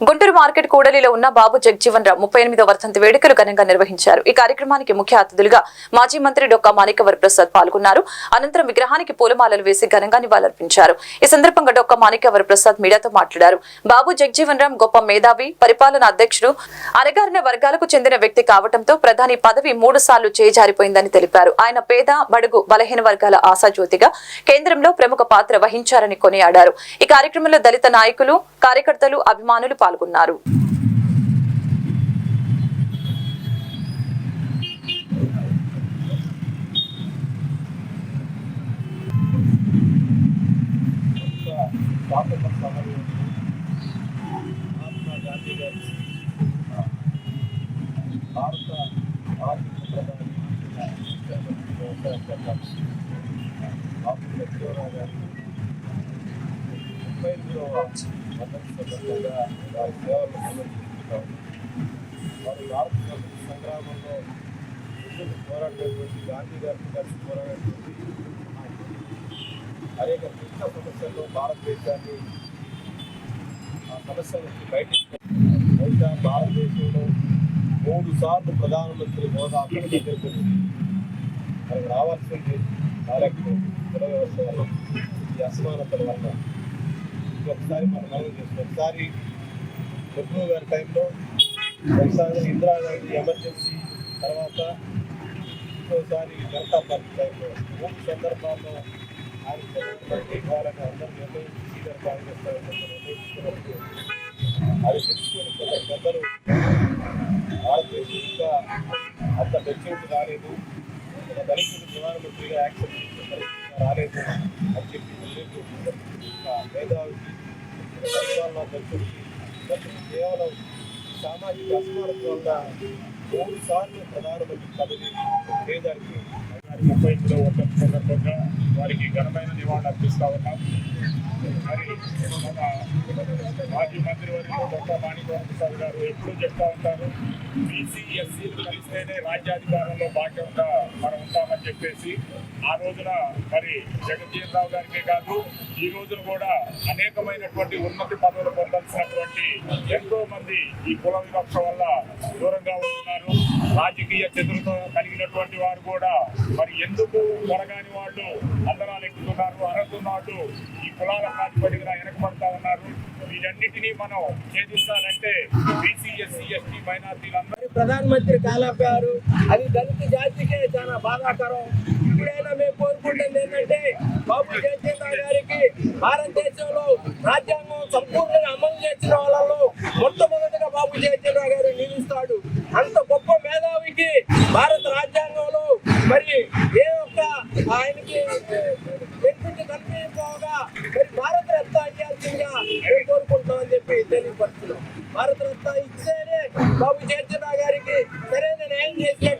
Guntur market కూడలిలో ఉన్న బాబు జగ్జీవన్ రావు ముప్పై ఎనిమిదో వర్ధంతి వేడుకలు ఘనంగా నిర్వహించారు. ఈ కార్యక్రమానికి ముఖ్య అతిథులుగా మాజీ మంత్రి డొక్కా మాణికవర్ ప్రసాద్ పాల్గొన్నారు. అనంతరం విగ్రహానికి పూలమాలలు వేసి ఘనంగా నివాళులర్పించారు. ఈ సందర్భంగా డొక్కా మాణికవర్ ప్రసాద్ మీడియాతో మాట్లాడారు. బాబు జగ్జీవన్ రామ్ గొప్ప మేధావి పరిపాలన అధ్యక్షుడు అణగారిన వర్గాలకు చెందిన వ్యక్తి కావడంతో ప్రధాని పదవి మూడు సార్లు చేజారిపోయిందని తెలిపారు. ఆయన పేద బడుగు బలహీన వర్గాల ఆశాజ్యోతిగా కేంద్రంలో ప్రముఖ పాత్ర వహించారని కొనియాడారు. ఈ కార్యక్రమంలో దళిత నాయకులు కార్యకర్తలు అభిమానులు పాల్గొన్నారు. స్వాతంత్ర సమరంలో సందర్భంగా వారి సేవలను సమర్పిస్తున్నాం వారు భారత సంగ్రామంలో ముందుకు పోరాడినటువంటి గాంధీ గారిని కలిసి పోరాడినటువంటి అనేక క్లిష్ట సమస్యల్లో భారతదేశాన్ని ఆ సమస్యల నుంచి బహుశా భారతదేశంలో మూడు సార్లు ప్రధానమంత్రి హోదా మనకు రావాల్సింది కార్యక్రమం ఈ అసమానతల వల్ల ఒకసారి మనం మనం చేస్తాం ఒకసారి నెహ్రూ గారి టైంలో ఒకసారి ఇందిరాగాంధీ ఎమర్జెన్సీ తర్వాత ఇంకోసారి జనతా పార్టీ టైంలో మూడు సందర్భాల్లో ఆయన ప్రధానమంత్రి ఇవ్వాలని అందరూ నిర్ణయించి సీనియర్ కాంగ్రెస్ నాయకులు నిర్ణయించుకున్నప్పుడు అది తెలుసుకొని కొందరు పెద్దలు భారతదేశం ఇంకా అంత మెచ్యూరిటీ రాలేదు. ఒక దళితుడు ప్రధానమంత్రిగా యాక్సెప్ట్ చేసే అని చెప్పి మేధావికి కేవలం సామాజిక అసమానత వల్ల మూడు సార్లు ప్రధానమంత్రి పదవి పేదరికి ముప్పై ఎనిమిదో సందర్భంగా వారికి ఘనమైన నివాళులు అర్పిస్తా ఉన్నాం. మాజీ మంత్రి వర్యులు డాక్టర్ గారు ఎప్పుడూ చెప్తా ఉంటారు బీసీ ఎస్సీలు కలిస్తేనే రాజ్యాధికారంలో భాగ్యంగా మనం ఉంటామని చెప్పేసి ఆ రోజున మరి జగన్జీవన్ రావు గారికే కాదు ఈ రోజున కూడా అనేకమైనటువంటి ఉన్నతి పదవులు పొందాల్సినటువంటి ఎంతో మంది ఈ కుల వివక్ష వల్ల దూరంగా ఉంటున్నారు రాజకీయ చతురత కలిగినటువంటి వారు కూడా. మరి ఎందుకు కొరగాని వాళ్ళు? అందరాలు ఎక్కుతున్నారు అర్హతున్న వాళ్ళు ఈ కులాల ప్రాతిపదికన వెనకబడతా ఉన్నారు. వీటన్నిటినీ మనం ఛేదిస్తానంటే బీసీ ఎస్సీ ఎస్టీ మైనార్టీలందరూ మరి ప్రధానమంత్రి కాలాపారు అది దళిత జాతికే చాలా బాధాకరం. ఇప్పుడైనా మేము కోరుకుంటుంది ఏంటంటే బాబు జయచంద్ర గారికి భారతదేశంలో రాజ్యాంగం సంపూర్ణంగా అమలు చేసిన వాళ్ళలో మొట్టమొదటిగా బాబు జయచంద్ర గారు నిలుస్తాడు. అంత గొప్ప మేధావికి భారత బెనిఫిట్ మరి భారత రత్న మేము కోరుకుంటామని చెప్పి తెలియపరుస్తున్నాం. భారత రత్న ఇచ్చేనే బాబు జయచంద్ర గారికి సరైన న్యాయం చేసినట్టుగా